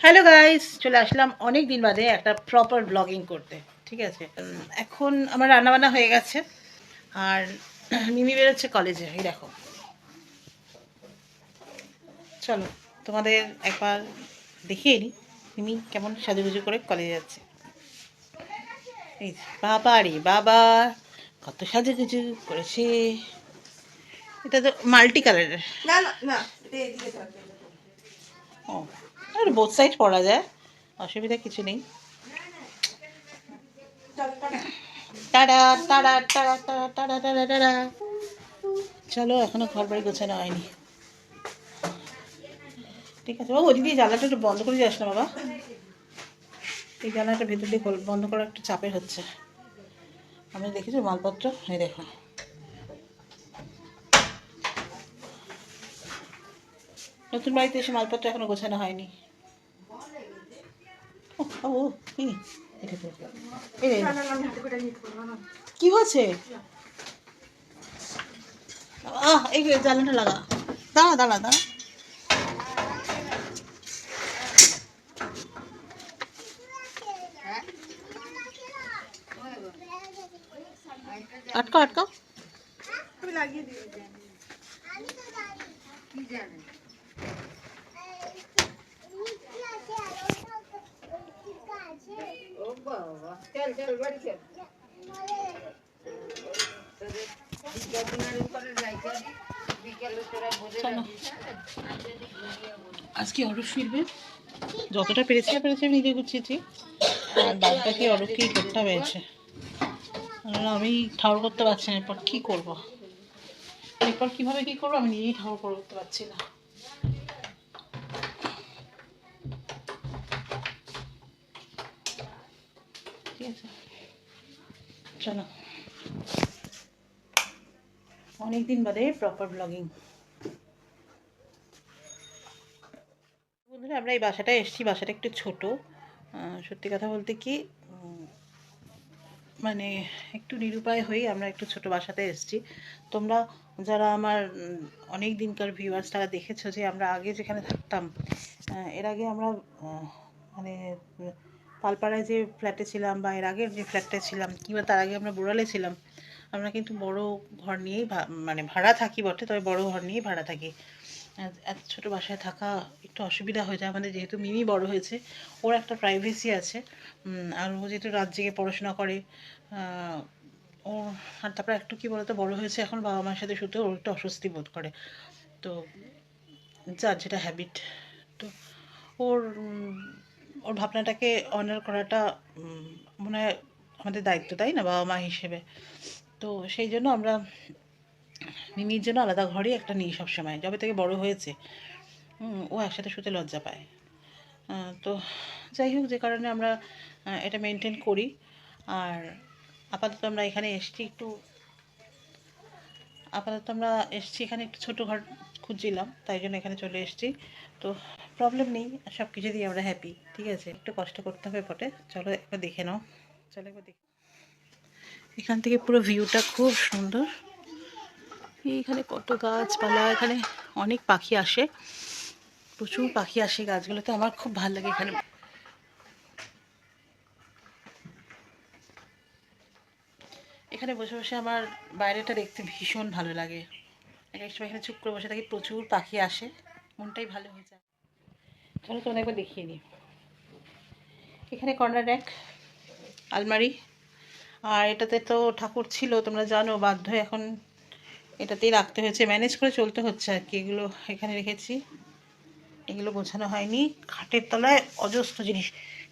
Hello guys চলে আসলাম অনেক দিন বাদে একটা প্রপার ব্লগিং করতে ঠিক আছে? এখন আমার রান্নাবান্না হয়ে গেছে আর মিমি বেরোচ্ছে কলেজে এই দেখো। চলো তোমাদের একবার দেখিয়ে নিই মিমি কেমন সাজুগুজু করে কলেজে যাচ্ছে। এই বাবা রে বাবা কত সাজুগুজু করেছে। এটা তো মাল্টি কালারের। না না ও। আর বোথ সাইড পরা যায়। অসুবিধা কিছু নেই। টাটা টাটা টাটা টাটা চলো, এখনও ঘর বাড়ি গোছানো হয়নি। ঠিক আছে। বাবু ওদিক দিয়ে জানলাটা একটু বন্ধ করে যাস না বাবা। এই জানলাটা ভেতর দিয়ে বন্ধ করা একটু চাপের হচ্ছে। আমি দেখেছি মালপত্র। এই দেখো। নতুন বাড়িতে এসে মালপত্র এখনও গোছানো হয়নি। ও, কি কি হচ্ছে আহ এই যে জ্বালানটা লাগা। দাঁড়া দাঁড়া দাঁড়া। আটকাও আমি লাগিয়ে চলো আজকে অরূপ ফিরবে। যতটা পেরেছি পেরেছি, আমি নিজে গুছিয়েছি আর বাদ অরূপকেই করতে হয়েছে? আমি ঠাউর করতে পারছি না, এরপর কী করব? এরপর কীভাবে কী করব? আমি নিজেই ঠাউর করতে পারছি না। চলো। বাদে প্রপার ব্লগিং বন্ধুরা, আমরা এই বাসাটায় এসেছি। বাসাটা একটু ছোট। সত্যি কথা বলতে কি মানে একটু নিরুপায় হয়েই আমরা একটু ছোট বাসাতে এসেছি। তোমরা যারা আমার অনেক দিনকার ভিউয়ার্স তারা দেখেছ যে আমরা আগে যেখানে থাকতাম এর আগে আমরা মানে পালপাড়ায় যে ফ্ল্যাটে ছিলাম বা এর আগের যে ফ্ল্যাটটা ছিলাম কিংবা তার আগে আমরা বোড়ালে ছিলাম, আমরা কিন্তু বড় ঘর নিয়েই মানে ভাড়া থাকি বটে, তবে বড় ঘর নিয়েই ভাড়া থাকি। এত- ছোট বাসায় থাকা একটু অসুবিধা হয়ে যায়, আমাদের যেহেতু মিমি বড় হয়েছে, ওর একটা প্রাইভেসি আছে আর ও যেহেতু রাত জেগে পড়াশোনা করে ও আর তারপরে একটু কি বলতো, বড় হয়েছে, এখন বাবা মার সাথে শুতে ওর একটু অস্বস্তি বোধ করে। তো যার যেটা হ্যাবিট তো, ওর ওর ভাবনাটাকে অনার করাটা মনে হয় আমাদের দায়িত্ব, তাই না বাবা মা হিসেবে? তো সেই জন্য আমরা মিমির জন্য আলাদা ঘরই একটা নিই সবসময়, যবে থেকে বড় হয়েছে। ও একসাথে শুতে লজ্জা পায়। তো যাই হোক, যে কারণে আমরা এটা মেনটেন করি। আর আপাতত আমরা এখানে এসছি একটু, আপাতত আমরা এসছি এখানে একটু ছোটো ঘর খুঁজছিলাম, তাই জন্য এখানে চলে এসেছি। তো প্রবলেম নেই সব কিছু দিয়ে আমরা হ্যাপি ঠিক আছে? একটু কষ্ট করতে হবে বটে। চলো একবার দেখে নাও। চলো একবার দেখে এখান থেকে পুরো ভিউটা খুব সুন্দর। এইখানে কত গাছপালা, এখানে অনেক পাখি আসে। প্রচুর পাখি আসে গাছগুলোতে, আমার খুব ভালো লাগে এখানে। এখানে বসে বসে আমার বাইরেটা দেখতে ভীষণ ভালো লাগে। এক এক সময় এখানে চুপ করে বসে থাকি, প্রচুর পাখি আসে। মনটাই ভালো হয়ে যায়। চলো তোমাদের একবার দেখিয়ে নিই এখানে কর্নার র্যাক আলমারি। আর এটাতে তো ঠাকুর ছিল, তোমরা জানো, বাধ্য এখন এটাতেই রাখতে হয়েছে। ম্যানেজ করে চলতে হচ্ছে আর কি, এগুলো এখানে রেখেছি। এগুলো গোছানো হয়নি। খাটের তলায় অজস্র জিনিস।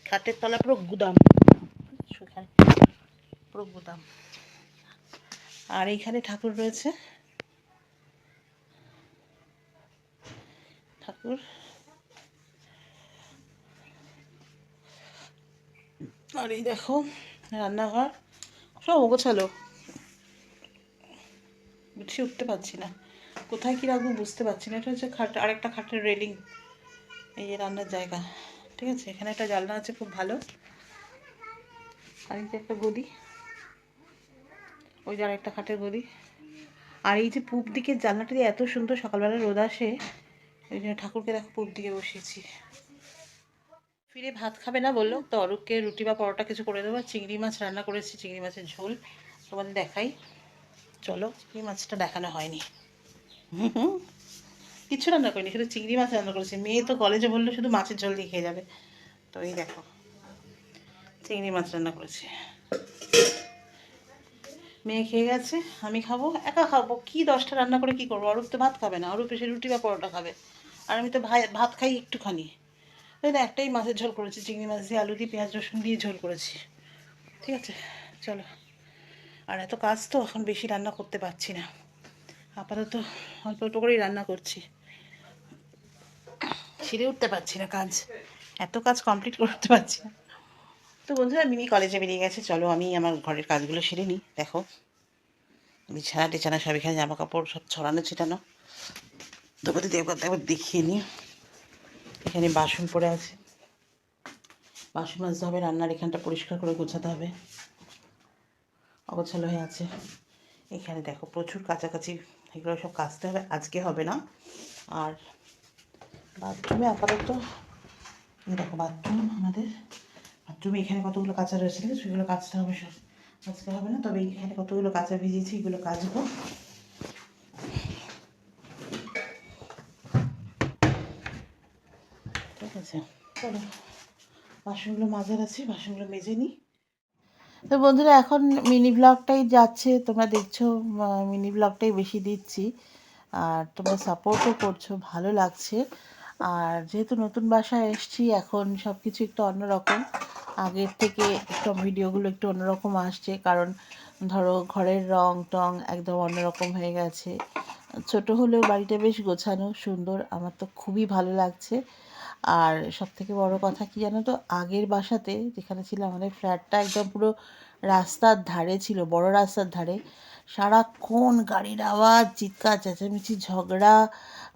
খাটের তলায় পুরো গুদাম। পুরো গুদাম। আর এইখানে ঠাকুর রয়েছে। ঠাকুর আর এই দেখো, রান্নাঘর। সব গোছালো গুছিয়ে উঠতে পারছি না। কোথায় কী রাখব বুঝতে পারছি না। এটা হচ্ছে খাট, আরেকটা খাটের রেলিং। এই যে রান্নার জায়গা। ঠিক আছে, এখানে একটা জানলা আছে, খুব ভালো। আর এই যে একটা গদি ওই যে আরেকটা খাটের গদি আর এই যে পূব দিকের জানলাটা দিয়ে এত সুন্দর সকালবেলা রোদ আসে, ওই জন্য ঠাকুরকে দেখো পূব দিকে বসিয়েছি। ফিরে ভাত খাবে না বলল। তো অরূপকে রুটি বা পরোটা কিছু করে দেবো। চিংড়ি মাছ রান্না করেছি, চিংড়ি মাছের ঝোল। তোমাদের দেখাই। চলো, চিংড়ি মাছটা দেখানো হয়নি। হুম কিছু রান্না করিনি, শুধু চিংড়ি মাছ রান্না করেছি। মেয়ে তো কলেজে বলল শুধু মাছের ঝোল দিয়ে খেয়ে যাবে। তো এই দেখো, চিংড়ি মাছ রান্না করেছি। মেয়ে খেয়ে গেছে, আমি খাব, একা খাব। কি দশটা রান্না করে কি করব? অরূপ তো ভাত খাবে না, অরূপ এসে রুটি বা পরোটা খাবে। আর আমি তো ভাই, ভাত খাই একটুখানি। তাই না একটাই মাছের ঝোল করেছি, চিংড়ি মাছ দিয়ে আলু দিয়ে পেঁয়াজ রসুন দিয়ে ঝোল করেছি। ঠিক আছে, চলো। আর এত কাজ তো এখন বেশি রান্না করতে পারছি না। আপাতত অল্প অল্প করেই রান্না করছি। ছিঁড়ে উঠতে পারছি না কাজ। এত কাজ কমপ্লিট করতে পারছি না। তো বন্ধুরা, মিনি কলেজে বেরিয়ে গেছে। চলো আমি আমার ঘরের কাজগুলো সেরে নিই, দেখো। বিছানা টিছানা সব এখানে জামা কাপড় সব ছড়ানো ছিটানো। দেবগত একবার দেখিয়ে নিই। এখানে বাসন পড়ে আছে। বাসন মাজতে হবে, রান্নার এখানটা পরিষ্কার করে গোছাতে হবে। অগোছালো হয়ে আছে। এখানে দেখো প্রচুর কাছাকাছি এগুলো সব কাচতে হবে, আজকে হবে না। আর বাথরুমে আপাতত দেখো বাথরুম আমাদের। বাথরুমে এখানে কতগুলো কাঁচা রয়েছে সেগুলো কাচতে হবে সব। আজকে হবে না, তবে এখানে কতগুলো কাঁচা ভিজিয়েছি, এগুলো কাচবো। ঠিক আছে, চলো। বাসনগুলো মাজার আছে, বাসনগুলো মেজে নিই। তো বন্ধুরা, এখন মিনি ব্লগটাই যাচ্ছে। তোমরা দেখছ মিনি ব্লগটাই বেশি দিচ্ছি। আর তোমরা সাপোর্টও করছ, ভালো লাগছে। আর যেহেতু নতুন বাসায় এসছি, এখন সব কিছু একটু অন্যরকম। আগের থেকে একটু ভিডিওগুলো একটু অন্যরকম আসছে, কারণ ধরো ঘরের রং টং একদম অন্যরকম হয়ে গেছে। ছোট হলেও বাড়িটা বেশ গোছানো, সুন্দর। আমার তো খুবই ভালো লাগছে। আর সব থেকে বড় কথা কি জানো তো? আগের বাসাতে যেখানে ছিল আমাদের ফ্ল্যাটটা একদম পুরো রাস্তার ধারে ছিল, বড় রাস্তার ধারে। সারাক্ষণ গাড়ির আওয়াজ, চিৎকার, চেঁচামেচি, ঝগড়া।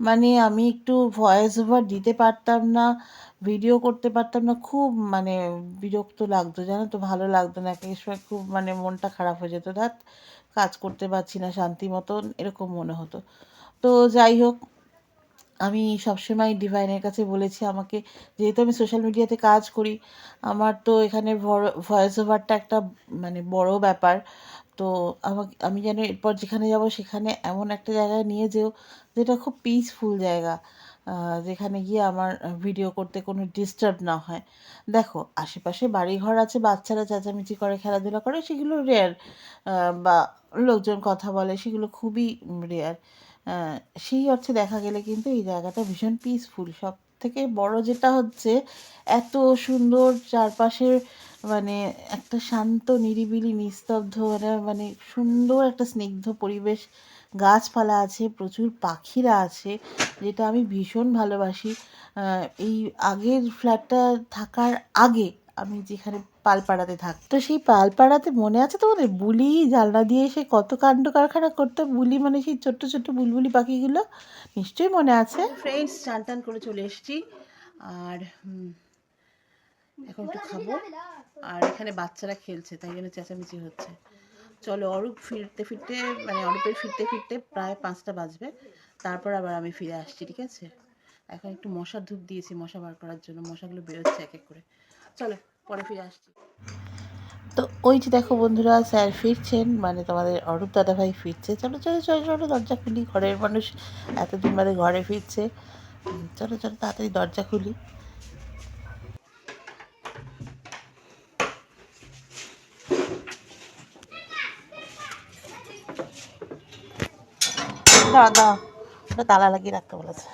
মানে আমি একটু ভয়েস ওভার দিতে পারতাম না ভিডিও করতে পারতাম না, খুব মানে বিরক্ত লাগতো, জানো তো? ভালো লাগতো না এক সময় খুব মানে মনটা খারাপ হয়ে যেত। ধ্যাত কাজ করতে পারছি না, শান্তি মতন, এরকম মনে হতো। তো যাই হোক আমি সবসময় ডিভাইনের কাছে বলেছি আমাকে, যেহেতু আমি সোশ্যাল মিডিয়াতে কাজ করি, আমার তো এখানে ভয়েস ওভারটা একটা মানে বড় ব্যাপার। তো আমাকে, আমি যেন এরপর যেখানে যাব সেখানে এমন একটা জায়গায় নিয়ে যেও, যেটা খুব পিসফুল জায়গা যেখানে গিয়ে আমার ভিডিও করতে কোনো ডিস্টার্ব না হয়। দেখো, আশেপাশে বাড়িঘর আছে, বাচ্চারা চেঁচামেচি করে, খেলাধুলা করে, সেগুলো রেয়ার বা লোকজন কথা বলে, সেগুলো খুবই রেয়ার সেই অর্থে দেখা গেলে কিন্তু এই জায়গাটা ভীষণ পিসফুল সব থেকে বড় যেটা হচ্ছে, এত সুন্দর চারপাশের মানে একটা শান্ত, নিরিবিলি, নিস্তব্ধ মানে মানে সুন্দর একটা স্নিগ্ধ পরিবেশ। গাছপালা আছে, প্রচুর পাখিরা আছে, যেটা আমি ভীষণ ভালোবাসি। এই আগের ফ্ল্যাটটা থাকার আগে আমি যেখানে পালপাড়াতে থাকতো তো সেই পালপাড়াতে মনে আছে তোমাদের? বুলি জানলা দিয়ে এসে কত কাণ্ড কারখানা করতো? বুলি মানে সেই ছোট্ট ছোট্ট বুলবুলি পাখিগুলো? নিশ্চয়ই মনে আছে? ফ্রেন্ডস চান টান করে চলে এসেছি। আর এখন একটু খাব। আর এখানে বাচ্চারা খেলছে, তাই জন্য চেঁচামেচি হচ্ছে। চলো, অরূপ ফিরতে ফিরতে মানে অরূপের ফিরতে ফিরতে প্রায় পাঁচটা বাজবে। তারপর আবার আমি ফিরে আসছি, ঠিক আছে? এখন একটু মশার ধূপ দিয়েছি, মশা বার করার জন্য। মশাগুলো বেরোচ্ছে এক এক করে। চলো। পরে ফিরে আসছি। তো ওই যে দেখো বন্ধুরা স্যার ফিরছেন মানে তোমাদের অরূপ দাদাভাই ফিরছে। চলো চলো চলো চলো দরজা খুলি ঘরের মানুষ এতদিন বাদে ঘরে ফিরছে। চলো চলো তাড়াতাড়ি দরজা খুলি। দাও দাও ওটা তালা লাগিয়ে রাখতে বলেছে।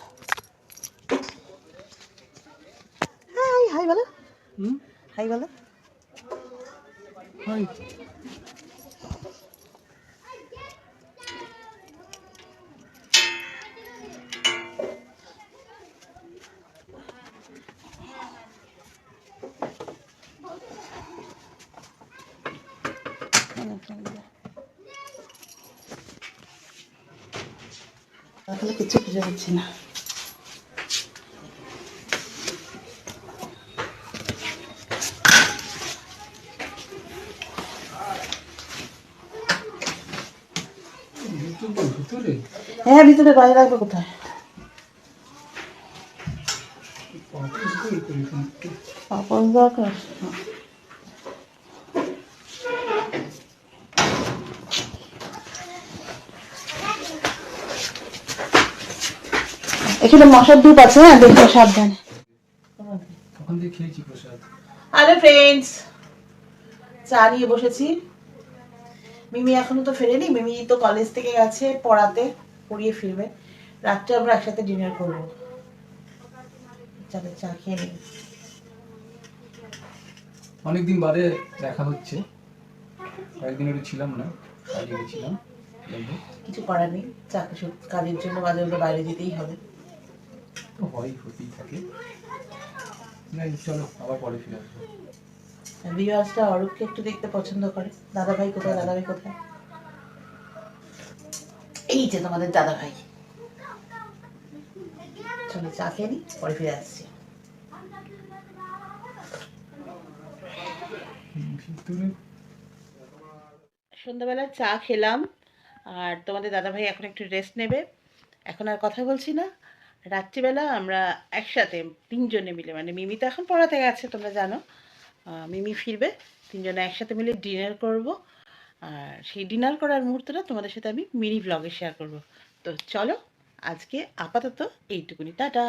হাই হাই বলো। হাই বলো? তাহলে কিছু খুঁজে পাচ্ছি না ভিতরে হ্যাঁ ভিতরে বাইরে রাখবে কোথায়? দরকার এখানে মশার ধূপ আছে হ্যাঁ দেখো সাবধানে। আরে ফ্রেন্ডস চা নিয়ে বসেছি। মিমি এখনও তো ফেরেনি মিমি তো কলেজ থেকে গেছে পড়াতে। পড়িয়ে ফিরবে রাত্রে আমরা একসাথে ডিনার করব। চলো চা খেয়ে নিই। অনেকদিন বাদে দেখা হচ্ছে। কয়েকদিন একটু ছিলাম না কাজে গেছিলাম। কিছু করার নেই চা কিছু কাজের জন্য মাঝে মধ্যে বাইরে যেতেই হবে। তো হয় হতেই থাকে। না চলো আবার পরে ফিরে আসব। ভিউয়ার্সটা অরূপকে একটু দেখতে পছন্দ করে। দাদা ভাই কোথায়? দাদা ভাই কোথায়? এই যে তোমাদের দাদা ভাই চলো চা খেয়ে নি, পরে ফিরে আসছি। সন্ধ্যাবেলা চা খেলাম, আর তোমাদের দাদাভাই এখন একটু রেস্ট নেবে। এখন আর কথা বলছি না। রাত্রিবেলা আমরা একসাথে তিনজনে মিলে মানে মিমি তো এখন পড়াতে গেছে, তোমরা জানো। মিমি ফিরবে, তিনজনে একসাথে মিলে ডিনার করব। আর সেই ডিনার করার মুহূর্তটা তোমাদের সাথে আমি মিনি ব্লগে শেয়ার করব। তো চলো, আজকে আপাতত এইটুকুনি। টাটা!